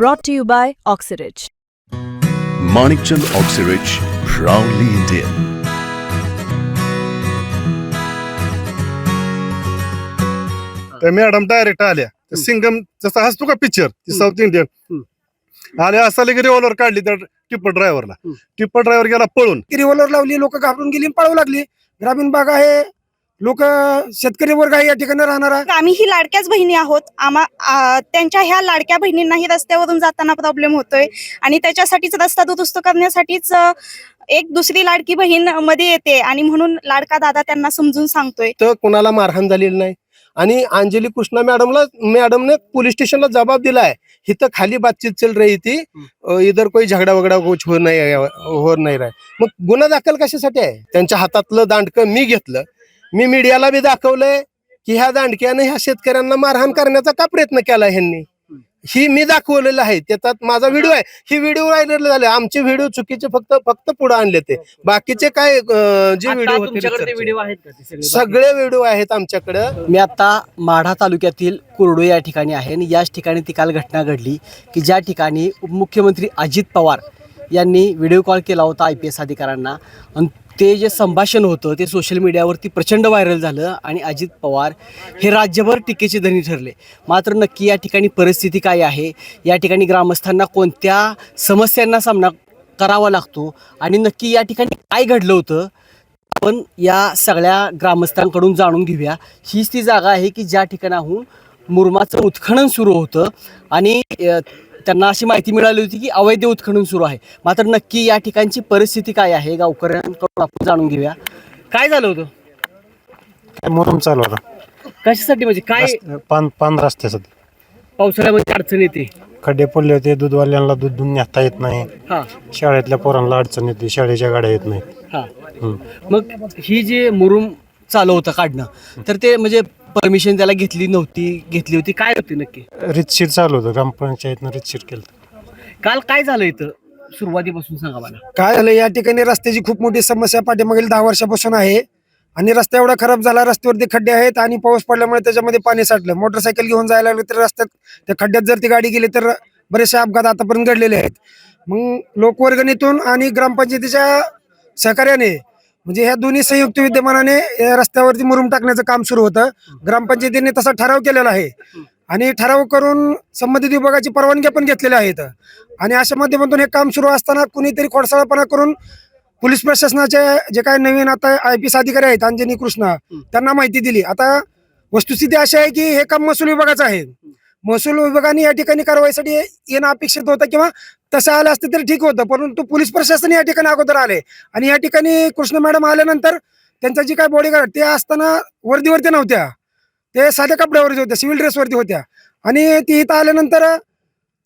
Brought to you by Oxyridge. Manikchand Oxyrich, proudly Indian. Madam direct आल्या. त्या सिंगम जसा हसतो का पिक्चर साऊथ इंडियन आल्या असा लगे रिव्हॉल्वर काढली त्या टिप्पर ड्रायव्हरला. टिप्पर ड्रायव्हर गेला पळून. रिव्हॉल्वर लावली लोक घाबरून गेली आणि पळू लागली. ग्रामीण भाग आहे लोक शेतकरी वर्ग आहे या ठिकाणी राहणारा. आम्ही ही लाडक्याच बहिणी आहोत. आम्हा आ, त्यांच्या ह्या लाडक्या बहिणींनाही रस्त्यावरून जाताना प्रॉब्लेम होतोय. आणि त्याच्यासाठीच रस्ता दुरुस्त करण्यासाठीच अ, एक दुसरी लाडकी बहीणमध्ये येते. आणि म्हणून लाडका दादा त्यांना समजून सांगतोय. तर कोणाला मारहाण झालेली नाही. आणि अंजली कृष्णा मॅडमला मॅडमने पोलीस स्टेशनला जबाब दिलाय. इथं खाली बातचीत चल रही थी अ, इधर कोई झगडा वगडा कुछ हो नाही हो नाही राय. मग गुन्हा दाखल कशासाठी आहे? त्यांच्या हातातलं दांडकं मी घेतलं. मी मीडियाला बी दाखवलंय की ह्या दांडक्याने ह्या शेतकऱ्यांना मारहाण करण्याचा का प्रयत्न केला ह्यांनी? ही मी दाखवलेलं आहे. त्याच्यात माझा व्हिडिओ आहे. ही व्हिडिओ राहिलेले झाले. आमचे व्हिडिओ चुकीचे फक्त फक्त पुढे आणले ते. बाकीचे काय जे व्हिडिओ होते सगळे? सगळे व्हिडिओ आहेत आमच्याकडे. मी आता माढा तालुक्यातील कुरडू या ठिकाणी आहे आणि याच ठिकाणी ती काल घटना घडली की ज्या ठिकाणी उपमुख्यमंत्री अजित पवार यांनी व्हिडिओ कॉल केला होता आय पी एस अधिकाऱ्यांना. आणि ते जे संभाषण होतं ते सोशल मीडियावरती प्रचंड व्हायरल झालं आणि अजित पवार हे राज्यभर टीकेचे धनी ठरले. मात्र नक्की या ठिकाणी परिस्थिती काय आहे? या ठिकाणी ग्रामस्थांना कोणत्या समस्यांना सामना करावा लागतो? आणि नक्की या ठिकाणी काय घडलं होतं? आपण या सगळ्या ग्रामस्थांकडून जाणून घेऊया. हीच ती जागा आहे की ज्या ठिकाणाहून मुरमाचं उत्खनन सुरू होतं आणि त्यांना अशी माहिती मिळाली होती की अवैध उत्खनन सुरू आहे. मात्र नक्की या ठिकाणची परिस्थिती काय आहे गावकऱ्यांकडून आपण जाणून घेऊया. काय झालं होतं? मोरम चालू होता. कशासाठी म्हणजे काय रस्ते- पान पान रस्त्यासाठी. पावसाळ्यामध्ये अडचण येते. खड्डे पडले होते दूधवाल्यांना दूध दूध नेता येत नाही. हा. शाळेतल्या पोरांना अडचण येते शाळेच्या गाड्या येत नाही. हा. मग ही जे मुरुम चालू होतं काढणं तर ते म्हणजे परमिशन त्याला घेतली नव्हती घेतली होती. काय होती नक्की? रितशीर चालू होतं. ग्रामपंचायतनं रितशीर केलं काल काय झालं इथं? सुरुवातीपासून सांगा मला. काय झालं? या ठिकाणी रस्त्याची खूप मोठी समस्या पाठीमागील दहा वर्षापासून आहे. आणि रस्ता एवढा खराब झाला रस्त्यावरती खड्डे आहेत आणि पाऊस पडल्यामुळे त्याच्यामध्ये पाणी साठलं. मोटरसायकल घेऊन जायला लागलं तर रस्त्यात त्या खड्ड्यात जर ती गाडी गेली तर बरेचसे अपघात आतापर्यंत घडलेले आहेत. मग लोकवर्गणीतून आणि ग्रामपंचायतीच्या सहकार्याने म्हणजे ह्या दोन्ही संयुक्त विद्यमानाने रस्त्यावरती मुरुम टाकण्याचं काम सुरू होतं. ग्रामपंचायतीने तसा ठराव केलेला आहे. आणि ठराव करून संबंधित विभागाची परवानगी पण घेतलेल्या आहेत आणि अशा माध्यमातून हे काम सुरू असताना कुणीतरी खोडसाळपणा करून पोलीस प्रशासनाचे जे काय नवीन आता आय पी एस अधिकारी आहेत अंजनी कृष्णा त्यांना माहिती दिली. आता वस्तुस्थिती अशी आहे की हे काम महसूल विभागाचं आहे. महसूल विभागाने या ठिकाणी कारवाईसाठी येणं अपेक्षित होतं किंवा तसं आलं असतं तरी ठीक होतं परंतु पोलीस प्रशासन या ठिकाणी अगोदर आले. आणि या ठिकाणी कृष्ण मॅडम आल्यानंतर त्यांचा जी काय बॉडीगार्ड ते असताना वर्दीवरती नव्हत्या. ते साध्या कपड्यावरती होत्या सिव्हिल ड्रेसवरती होत्या. आणि ती इथं आल्यानंतर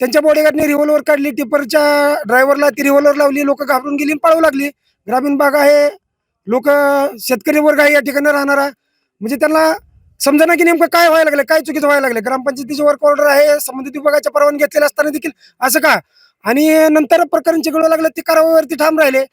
त्यांच्या बॉडीगार्डने रिव्हॉल्वर काढली टिपरच्या ड्रायव्हरला ती रिव्हॉल्वर लावली लोक घाबरून गेली पळवू पळू लागली. ग्रामीण भाग आहे लोक शेतकरी वर्ग आहे या ठिकाणी राहणारा. म्हणजे त्यांना समजा ना की नेमकं काय व्हायला लागलं काय चुकीचं व्हायला लागलं ग्रामपंचायतीची वर्क ऑर्डर आहे संबंधित विभागाच्या परवानगी घेतलेल्या असताना देखील असं का? आणि नंतर प्रकरण चिघळू लागलं ते कारवाईवरती ठाम राहिले.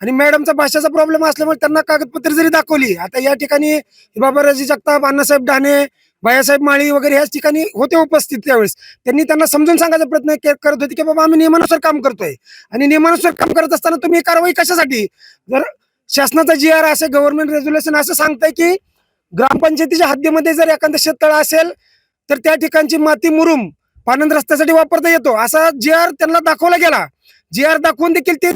आणि मॅडमचा भाषेचा प्रॉब्लेम असल्यामुळे त्यांना कागदपत्र जरी दाखवली आता या ठिकाणी बाबाराजी जगताप अण्णासाहेब डाणे बायासाहेब माळी वगैरे ह्याच ठिकाणी होते उपस्थित त्यावेळेस. त्यांनी त्यांना समजून सांगायचा प्रयत्न करत होते की बाबा आम्ही नियमानुसार काम करतोय. आणि नियमानुसार काम करत असताना तुम्ही कारवाई कशासाठी? जर शासनाचा जी आर असे गव्हर्नमेंट रेग्युलेशन असं सांगताय की ग्रामपंचायतीच्या हद्दीमध्ये जर एखादं शेततळ असेल तर त्या ठिकाणची माती मुरुम पानंद रस्त्यासाठी वापरता येतो. असा जी आर त्यांना दाखवला गेला. जी आर दाखवून देखील ते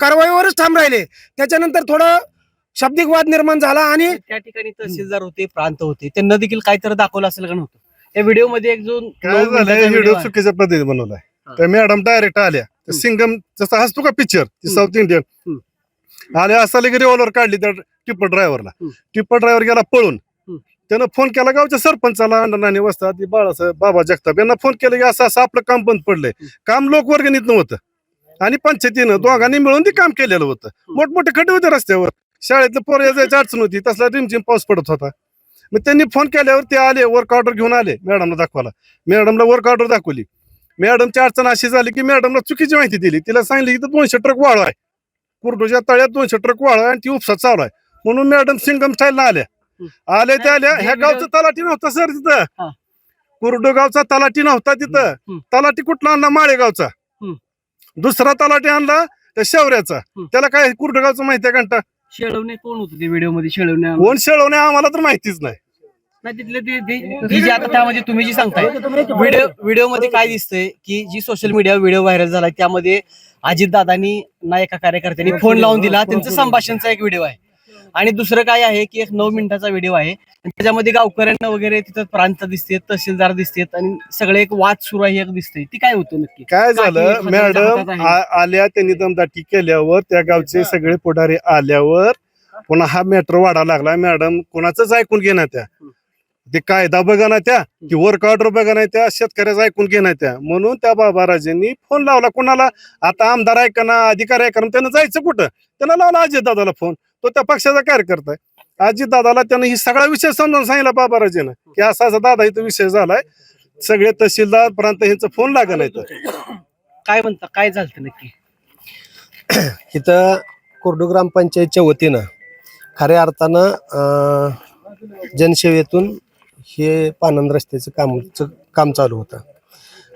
कारवाईवरच ठाम राहिले. त्याच्यानंतर थोडं शाब्दिक वाद निर्माण झाला आणि त्या ठिकाणी तहसीलदार होते प्रांत होते. त्यांना देखील काहीतरी दाखवलं असेल का नव्हतं? या व्हिडिओमध्ये एक जो काय नऊ झालंय मिनिटाचा व्हिडिओ. चुकीच्या पद्धतीने बनवलाय. त्या मॅडम डायरेक्ट आल्या. सिंगम जसा हसतो का पिक्चर साऊथ इंडियन आल्या असा लगे रिव्हॉल्वर काढली त्या टिप्पर ड्रायव्हरला. टिप्पर ड्रायव्हर गेला पळून. त्यानं फोन केला गावच्या सरपंचाला अण्णाने वस्ता ती बाळासाहेब बाबा जगताप यांना फोन केला की असं असं आपलं काम बंद पडलंय. काम लोकवर्गणीत नव्हतं. आणि पंचायतीनं दोघांनी मिळून ते काम केलेलं होतं. मोठमोठे खड्डे होते रस्त्यावर. शाळेतलं पोरं जायची अडचण होती. तसला रिमझिम पाऊस पडत होता. मग त्यांनी फोन केल्यावर ते आले वर्क ऑर्डर घेऊन आले मॅडमला दाखवायला. मॅडमला वर्क ऑर्डर दाखवली. मॅडमची अडचण अशी झाली की मॅडमला चुकीची माहिती दिली. तिला सांगितलं की दोनशे ट्रक वाळू आहे. कुर्डूच्या तळ्यात दोनशे ट्रक वाळू आहे आणि ती उपसा चालू आहे म्हणून मॅडम सिंगम स्टाईलला आल्या. आल्या त्या आल्या. ह्या गावचं तलाठी नव्हतं सर तिथं. कुरडगावचा तलाठी नव्हता तिथं. तलाठी कुठला आणला? माळेगावचा. दुसरा तलाठी आणला त्या शेवऱ्याचा. त्याला काय कुरडगावचं माहितीये घंटा? शेळवणे कोण होतं ते व्हिडिओमध्ये? शेळवणे कोण शेळवणे आम्हाला तर माहितीच नाही. ती जी आता त्यामध्ये तुम्ही जी सांगताय व्हिडिओ व्हिडिओमध्ये काय दिसतंय की जी सोशल मीडिया व्हिडिओ व्हायरल झाला त्यामध्ये अजित दादानी ना एका कार्यकर्त्यांनी फोन लावून दिला. त्यांचं संभाषणचा एक व्हिडिओ आहे. आणि दुसरं काय आहे की एक नऊ मिनिटाचा व्हिडिओ आहे. त्याच्यामध्ये गावकऱ्यांना वगैरे तिथं प्रांत दिसते तहसीलदार दिसतेत आणि सगळे एक वाद सुरू आहे एक दिसतंय. ती काय होतं नक्की? काय झालं? मॅडम आल्या त्यांनी दमदाटी केल्यावर त्या गावचे सगळे पुढारी आल्यावर पुन्हा हा मॅटर वाढा लागला. मॅडम कोणाचंच ऐकून घेणार त्या. ते कायदा बघा ना त्या ती वर्क ऑर्डर बघा नाही त्या शेतकऱ्याचं ऐकून घेणार त्या. म्हणून त्या बाबाराजांनी फोन लावला. कोणाला? आता आमदार ऐका ना अधिकारी ऐका ना त्यानं जायचं कुठं? त्यानं लावला अजित दादाला फोन तो त्या पक्षाचा कार्यकर्ता आहे. अजित दादाला त्यानं ही सगळा विषय समजावून सांगितला बाबाराजेनं की असा असा दादा इथं विषय झालाय. सगळे तहसीलदार प्रांत यांचा फोन लागा नाही तर काय म्हणता? काय झालं नक्की? इथं कोरडू ग्रामपंचायतच्या वतीनं खऱ्या अर्थानं अं, जनसेवेतून हे पानंद रस्त्याचं कामचं काम चालू होतं.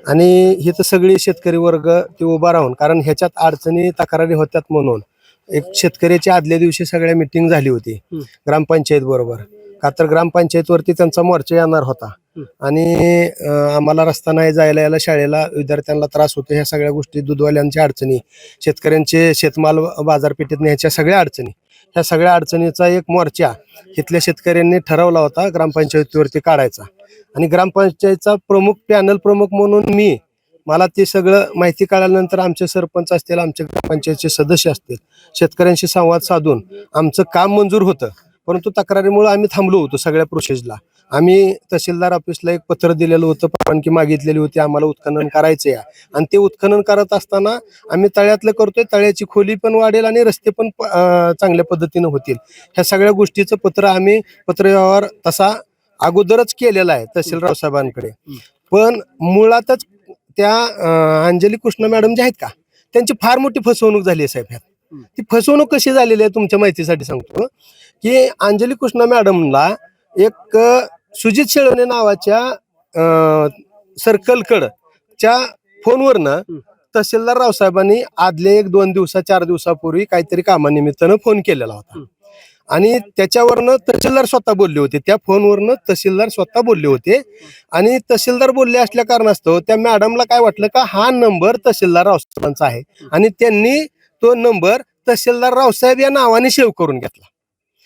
आणि इथं सगळे शेतकरी वर्ग ते उभा राहून कारण ह्याच्यात अडचणी तक्रारी होत्यात म्हणून. एक शेतकऱ्याची आदल्या दिवशी सगळ्या मिटिंग झाली होती. ग्रामपंचायत बरोबर. का तर ग्रामपंचायतवरती त्यांचा मोर्चा येणार होता. आणि आम्हाला रस्ता नाही जायला यायला शाळेला विद्यार्थ्यांना त्रास होतो ह्या सगळ्या गोष्टी दूधवाल्यांच्या अडचणी शेतकऱ्यांचे शेतमाल बाजारपेठेत न्यायच्या सगळ्या अडचणी. ह्या सगळ्या अडचणीचा एक मोर्चा इथल्या शेतकऱ्यांनी ठरवला होता ग्रामपंचायतीवरती काढायचा. आणि ग्रामपंचायतचा प्रमुख पॅनल प्रमुख म्हणून मी मला ते सगळं माहिती कळाल्यानंतर आमचे सरपंच असतील आमचे ग्रामपंचायतचे सदस्य असतील शेतकऱ्यांशी संवाद साधून आमचं काम मंजूर होतं. परंतु तक्रारीमुळे आम्ही थांबलो होतो सगळ्या प्रोसेसला आम्ही तहसीलदार ऑफिसला एक पत्र दिलेलं होतं परवानगी मागितलेली होती आम्हाला उत्खनन करायचं आणि ते उत्खनन करत असताना आम्ही तळ्यातलं करतोय तळ्याची खोली पण वाढेल आणि रस्ते पण चांगल्या पद्धतीनं होतील. ह्या सगळ्या गोष्टीचं पत्र आम्ही पत्रव्यवहार तसा अगोदरच केलेला आहे तहसीलराव साहेबांकडे. पण मुळातच त्या अंजली कृष्ण मॅडम ज्या आहेत का त्यांची फार मोठी फसवणूक झाली आहे साहेब ह्यात. ती फसवणूक कशी झालेली आहे तुमच्या माहितीसाठी सांगतो. की अंजली कृष्ण मॅडमला एक सुजित शेळवणे नावाच्या सर्कलकडच्या फोनवरनं तहसीलदार रावसाहेबांनी आदले एक दोन दिवसा चार दिवसापूर्वी काहीतरी कामानिमित्तानं फोन केलेला होता. आणि त्याच्यावरनं तहसीलदार स्वतः बोलले होते. त्या फोनवरनं तहसीलदार स्वतः बोलले होते. आणि तहसीलदार बोलले असल्या कारणास्तव त्या मॅडमला काय वाटलं का हा नंबर तहसीलदार रावसाहेबांचा आहे. आणि त्यांनी तो नंबर तहसीलदार रावसाहेब या नावाने सेव्ह करून घेतला.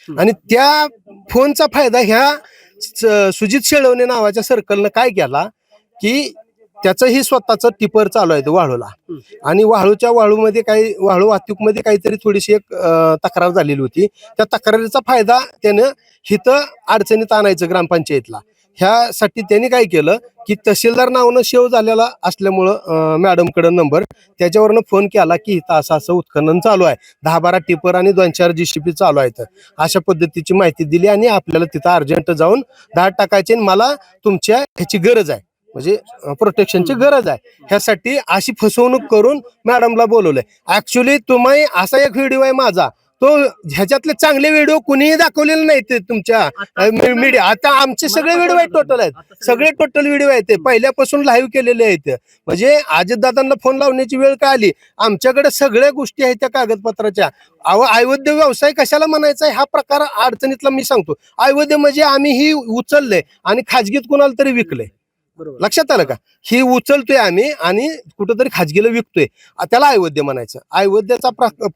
आणि त्या फोनचा फायदा ह्या सुजित शेळवणे नावाच्या सर्कलनं काय केला की त्याचंही स्वतःच टिपर चालू आहे वाळूला. आणि वाळूच्या वाळूमध्ये काही वाळू वाहतूकमध्ये काहीतरी थोडीशी एक तक्रार झालेली होती. त्या तक्रारीचा फायदा त्यानं हिथं अडचणीत आणायचं ग्रामपंचायतला. ह्यासाठी त्यांनी काय केलं की तहसीलदार नावानं शेव झालेला असल्यामुळं मॅडमकडे नंबर त्याच्यावरनं फोन केला की इथं असं असं उत्खनन चालू आहे. दहा बारा टिपर आणि दोन चार जीसीपी चालू आहेत. अशा पद्धतीची माहिती दिली आणि आपल्याला तिथं अर्जंट जाऊन दहा टाकायचे आणि मला तुमच्या ह्याची गरज आहे. म्हणजे प्रोटेक्शनची गरज आहे. ह्यासाठी अशी फसवणूक करून मॅडमला बोलवलंय. ऍक्च्युली तुम्ही असा एक व्हिडिओ आहे माझा. तो ह्याच्यातले चांगले व्हिडिओ कुणीही दाखवलेले नाहीत ते तुमच्या मीडिया. आता आमचे सगळे व्हिडिओ आहेत टोटल आहेत. सगळे टोटल व्हिडिओ आहेत ते. पहिल्यापासून लाईव्ह केलेले आहेत. म्हणजे अजितदादांना फोन लावण्याची वेळ का आली? आमच्याकडे सगळ्या गोष्टी आहेत त्या कागदपत्राच्या. अवैध व्यवसाय कशाला म्हणायचा हा प्रकार अडचणीतला मी सांगतो. अवैध म्हणजे आम्ही ही उचललंय आणि खाजगीत कुणाला तरी विकलंय. लक्षात आलं का? ही. उचलतोय आम्ही आणि कुठंतरी खाजगीला विकतोय. त्याला अवैध म्हणायचं.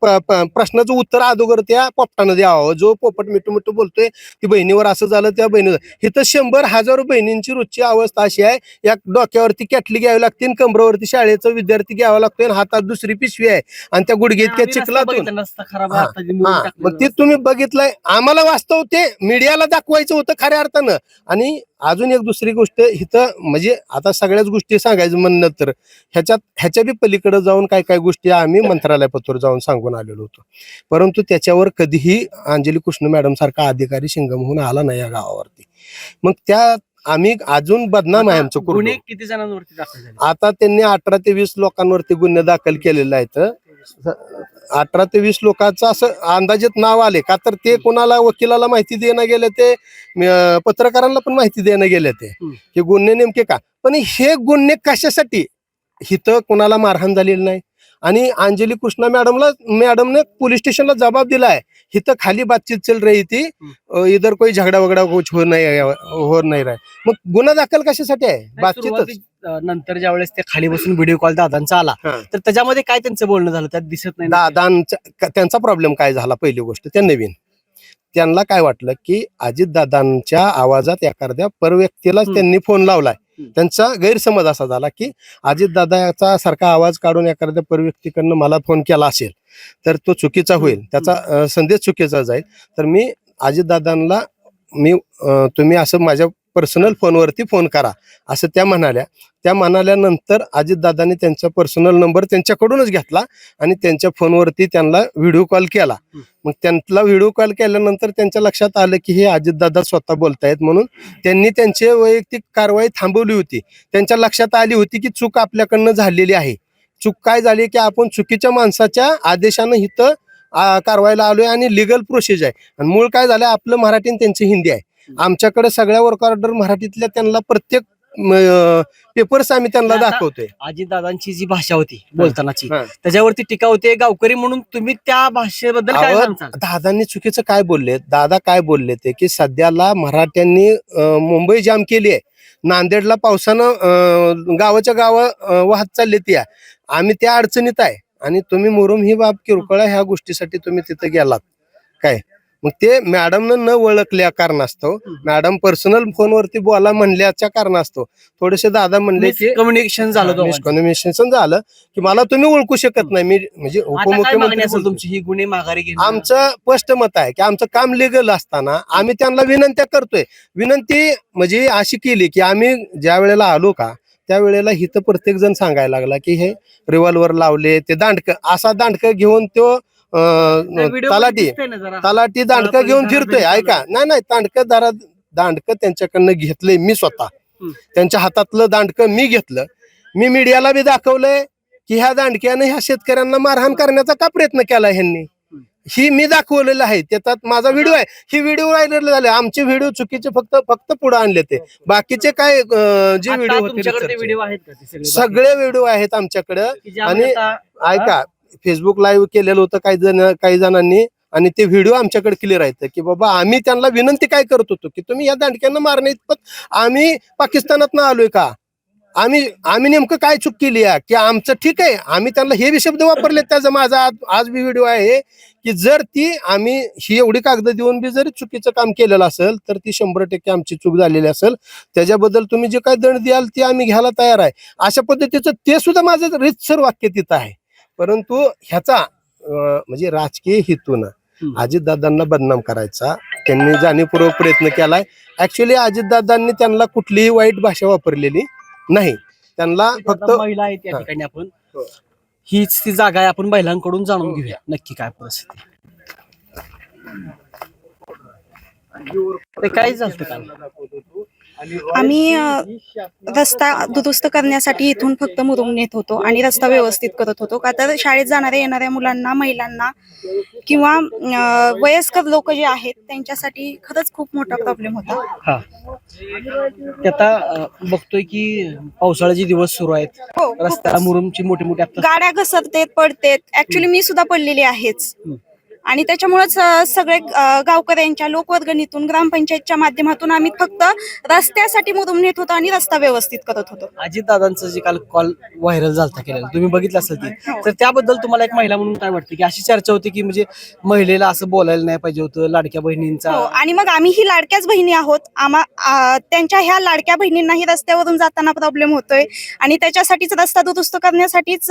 प- प्रश्नाचं उत्तर अगोदर त्या पोपटानं द्यावं. जो पोपट मिठू मिठू बोलतोय ती बहिणीवर असं झालं त्या बहिणी इथं शंभर हजारो बहिणींची रोजची अवस्था अशी आहे. या डोक्यावरती कॅटली घ्यावी लागते कमरावरती शाळेचा विद्यार्थी घ्यावा लागतोय आणि हातात दुसरी पिशवी आहे. आणि त्या गुडघे इतक्या चिखलातून. खराब आता जे मुलं हा, टाकलेलं मग ते तुम्ही बघितलंय. आम्हाला वास्तव ते मीडियाला दाखवायचं होतं खऱ्या अर्थानं. आणि अजून एक दुसरी गोष्ट इथं म्हणजे आता सगळ्याच गोष्टी सांगायचं म्हणणं तर ह्याच्यात ह्याच्या बी पलीकडे जाऊन काय काय गोष्टी आम्ही मंत्रालयापत्र जाऊन सांगून आलेलो होतो. परंतु त्याच्यावर कधीही अंजली कृष्ण मॅडम सारखा अधिकारी शिंगम होऊन आला नाही या गावावरती. मग त्या आम्ही अजून बदनाम आहे आमचं गुन्हे किती जणांवरती दाखल झाले? आता त्यांनी अठरा ते वीस लोकांवरती गुन्हे दाखल केलेले आहेत. अठरा ते वीस लोकांचं असं अंदाजित नाव आले का तर ते कोणाला वकिलाला माहिती देणं गेले ते पत्रकारांना पण माहिती देणं गेले ते. हे गुन्हे नेमके का पण हे गुन्हे कशासाठी हिथं कोणाला मारहाण झालेली नाही आणि अंजली कृष्णा मॅडमला मॅडमने पोलीस स्टेशनला जबाब दिलाय हिथं खाली बातचीत चल रही थी अ, इधर कोई झगडा वगडा कुछ हो नाही हो नाही रहा है. मग गुन्हा दाखल कशासाठी आहे बातचीतच नंतर ज्या वेळेस ते खाली बसून व्हिडिओ कॉल दादांचा आला हा. तर त्याच्यामध्ये काय त्यांचं बोलणं झालं? त्यात दिसत नाही दादांचा त्यांचा प्रॉब्लेम काय झाला? पहिली गोष्ट त्या नवीन. त्यांना काय वाटलं की अजित दादांच्या आवाजात एखाद्या परव्यक्तीला हम्म. त्यांनी फोन लावलाय. हम्म. त्यांचा गैरसमज असा झाला की अजित दादाचा सारखा आवाज काढून एखाद्या परव्यक्तीकडनं मला फोन केला असेल तर तो चुकीचा होईल. त्याचा अ, संदेश चुकीचा जाईल. तर मी अजित दादांना मी अ, तुम्ही असं माझ्या पर्सनल फोनवरती फोन करा. असं त्या म्हणाल्या. त्या म्हणाल्यानंतर अजितदादांनी त्यांचा पर्सनल नंबर त्यांच्याकडूनच घेतला आणि त्यांच्या फोनवरती त्यांना व्हिडिओ कॉल. केला मग त्यांना व्हिडिओ कॉल केल्यानंतर त्यांच्या लक्षात आलं की हे अजितदादा स्वतः बोलतायत म्हणून त्यांनी त्यांची वैयक्तिक कारवाई थांबवली होती. त्यांच्या लक्षात आली होती की चूक आपल्याकडनं झालेली आहे. चूक काय झाली की आपण चुकीच्या माणसाच्या आदेशानं इथं कारवाईला आलोय आणि लिगल प्रोसेस आहे. आणि मूळ काय झालं आपलं मराठी आणि त्यांची हिंदी आहे. आमच्याकडे सगळ्या वर्क ऑर्डर मराठीतल्या त्यांना प्रत्येक पेपर्स आम्ही त्यांना दाखवतोय. अजित दादांची जी भाषा होती बोलतानाची. त्याच्यावरती टीका होते गावकरी म्हणून तुम्ही त्या भाषेबद्दल काय दादांनी चुकीचं काय बोलले? दादा काय बोलले ते? की सध्याला मराठ्यांनी मुंबई जाम केली आहे. नांदेडला पावसानं गावाच्या गाव वाहत चालली ती. आम्ही त्या अडचणीत आहे. आणि तुम्ही मुरुम ही बाब किरकोळ ह्या गोष्टीसाठी तुम्ही तिथे गेलात. काय? मग ते मॅडमनं न ओळखल्या कारणास्तव मॅडम पर्सनल फोनवरती बोला म्हणल्याच्या कारणास्तव थोडेसे दादा म्हणले की कम्युनिकेशन झालं दोघांचं. मिसकम्युनिकेशन झालं की मला तुम्ही ओळखू शकत नाही. मी म्हणजे उपमुख्यमंत्री. तुमची? ही गुन्हे माघारी आमचं स्पष्ट मत आहे की आमचं काम लिगल असताना आम्ही त्यांना विनंत्या करतोय. विनंती म्हणजे अशी केली की आम्ही ज्या वेळेला आलो का त्यावेळेला हिथं प्रत्येक जण सांगायला लागला की हे रिव्हॉल्वर लावले ते दांडक असा दांडक घेऊन तो तलाठी. तलाठी दांडक घेऊन फिरतोय ऐका. नाही नाही दांडक दारात दांडक त्यांच्याकडनं घेतलंय मी स्वतः. त्यांच्या हातातलं दांडक मी घेतलं. मी मीडियाला बी दाखवलंय की ह्या दांडक्यानं ह्या शेतकऱ्यांना मारहाण करण्याचा का प्रयत्न केला ह्यांनी? ही मी दाखवलेलं आहे. त्याच्यात माझा व्हिडिओ आहे. ही व्हिडिओ राहिलेले झाले. आमचे व्हिडिओ चुकीचे फक्त फक्त पुढे आणले ते. बाकीचे काय जे व्हिडिओ होते सगळे? व्हिडिओ आहेत आमच्याकडे. आणि- ऐका फेसबुक लाईव्ह केलेलं होतं काही जण काही जणांनी. आणि ते व्हिडिओ आमच्याकडे क्लिअर आहेत की बाबा आम्ही त्यांना विनंती काय करत होतो की तुम्ही या दांडक्यांना मारणे इतपत. आम्ही पाकिस्तानात आलोय का? आम्ही आम्ही नेमकं काय चूक केली आहे? की आमचं ठीक आहे. आम्ही त्यांना हे बी शब्द वापरले त्याचा माझा आज आज बी व्हिडिओ आहे की जर ती आम्ही ही एवढी कागद देऊन बी जरी चुकीचं काम केलेलं असेल तर ती शंभर टक्के आमची चूक झालेली असेल. त्याच्याबद्दल तुम्ही जे काय दंड द्याल ते आम्ही घ्यायला तयार आहे. अशा पद्धतीचं ते सुद्धा माझं रितसर वाक्य तिथं आहे. परंतु ह्याचा म्हणजे राजकीय हेतून. अजितदादांना बदनाम करायचा. त्यांनी जाणीवपूर्वक प्रयत्न केलाय ऍक्च्युली अजितदादांनी त्यांना कुठलीही वाईट भाषा वापरलेली नाही. त्यांना फक्त महिला आहेत या हा. ठिकाणी आपण. हो. हीच ती जागा आहे आपण महिलांकडून जाणून घेऊया. नक्की काय परिस्थिती ते काय झालं आम्ही रस्ता दुरुस्त करण्यासाठी इथून फक्त मुरुम नेत होतो आणि रस्ता व्यवस्थित करत होतो. का तर शाळेत जाणाऱ्या येणाऱ्या मुलांना महिलांना किंवा वयस्कर लोक जे आहेत त्यांच्यासाठी खरंच खूप मोठा प्रॉब्लेम होता. हा. आता बघतोय की पावसाळ्याचे दिवस सुरू आहेत. हो. मुरुमची मोठी मोठी आता गाड्या घसरतेत पडतेत. ऍक्च्युली मी सुद्धा पडलेली आहेच. हम्म. आणि त्याच्यामुळेच सगळे गावकऱ्यांच्या लोकवर्गणीतून ग्रामपंचायतच्या माध्यमातून आम्ही फक्त रस्त्यासाठी मुरुम नेत होतो आणि रस्ता व्यवस्थित करत होतो. अजित दादांचं जे काल कॉल व्हायरल झालता केलेला तुम्ही बघितलं असेल ते. तर त्याबद्दल तुम्हाला एक महिला म्हणून काय वाटतं? की अशी चर्चा होती की म्हणजे महिलेला असं बोलायला नाही पाहिजे होतं लाडक्या बहिणींचा. हो आणि मग आम्ही ही लाडक्याच बहिणी आहोत. आम्हा त्यांच्या ह्या लाडक्या बहिणींनाही रस्त्यावरून जाताना प्रॉब्लेम होतोय. आणि त्याच्यासाठीच रस्ता दुरुस्त करण्यासाठीच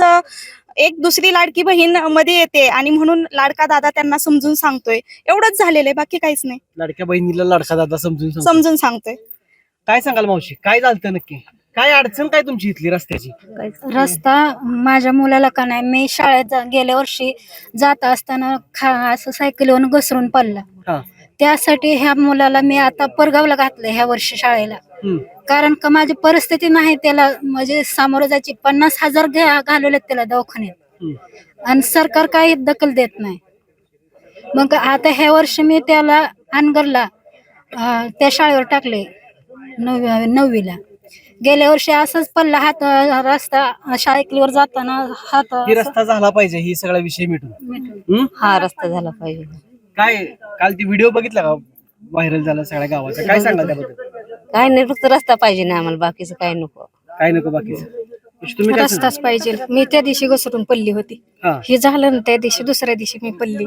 एक दुसरी लाडकी बहीणमध्ये येते आणि म्हणून लाडका दादा त्यांना समजून सांगतोय. एवढंच झालेलं आहे बाकी काहीच नाही. लाडक्या बहिणीला लाडका दादा समजून सांगतो. समजून सांगतोय. काय सांगाल मावशी? काय झालं नक्की? काय अडचण काय तुमची इथली रस्त्याची? रस्ता माझ्या मुलाला का नाही मी शाळेत जा- गेल्या वर्षी जात असताना खा असं सायकलीवरून घसरून पडला. हा. त्यासाठी ह्या मुलाला मी आता परगावला घातलं ह्या वर्षी शाळेला. कारण का माझी परिस्थिती नाही त्याला म्हणजे सामोरं जायची पन्नास हजार घ्या- घालवलेत त्याला दवाखान्यात. आणि सरकार काही दखल देत नाही. मग आता ह्या वर्षी मी त्याला अनगरला त्या शाळेवर टाकले नववी नववीला. गेल्या वर्षी असंच पल्ला हात रस्ता शाळेवर जाताना हात रस्ता झाला पाहिजे ही सगळा विषय मिटून? हा रस्ता झाला पाहिजे. काय काल ती व्हिडिओ बघितला का? व्हायरल झाला सगळ्या गावाचा. काय सांगा त्याबद्दल? काय नाही फक्त रस्ता पाहिजे ना आम्हाला बाकीचं काय नको. काय नको बाकीचं? तुम्ही काय सांगता? रस्ताच पाहिजे. मी त्या दिवशी घसरून पडली होती. हा. हे झालं ना त्या दिवशी दुसऱ्या दिवशी मी पडली.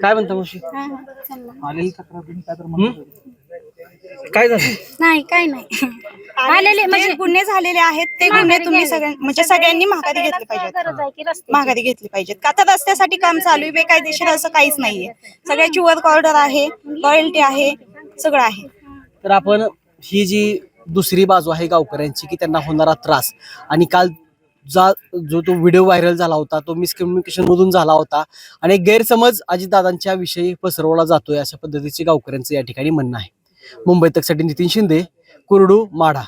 काय म्हणता मावशी? आलेली तक्रार तुम्ही काय तर म्हणता? काय झालं? नाही काय नाही. आलेले म्हणजे गुन्हे झालेले आहेत ते गुन्हे तुम्ही सगळ्यां म्हणजे सगळ्यांनी माघारी घेतले पाहिजेत माघारी घेतली पाहिजेत का तर रस्त्यासाठी काम चालू आहे बेकायदेशीर असं काहीच नाहीये. सगळ्याची वर्क ऑर्डर आहे रॉयल्टी आहे सगळं आहे. तर आपण ही जी दुसरी बाजू आहे गावकऱ्यांची की त्यांना होणारा त्रास. आणि काल जा जो तो व्हिडिओ व्हायरल झाला होता तो मिसकम्युनिकेशन मधून झाला होता. आणि एक गैरसमज अजितदादांच्या विषयी पसरवला जातोय अशा पद्धतीचे गावकऱ्यांचं या ठिकाणी म्हणणं आहे. मुंबई तकसाठी नितीन शिंदे कुरडू माढा.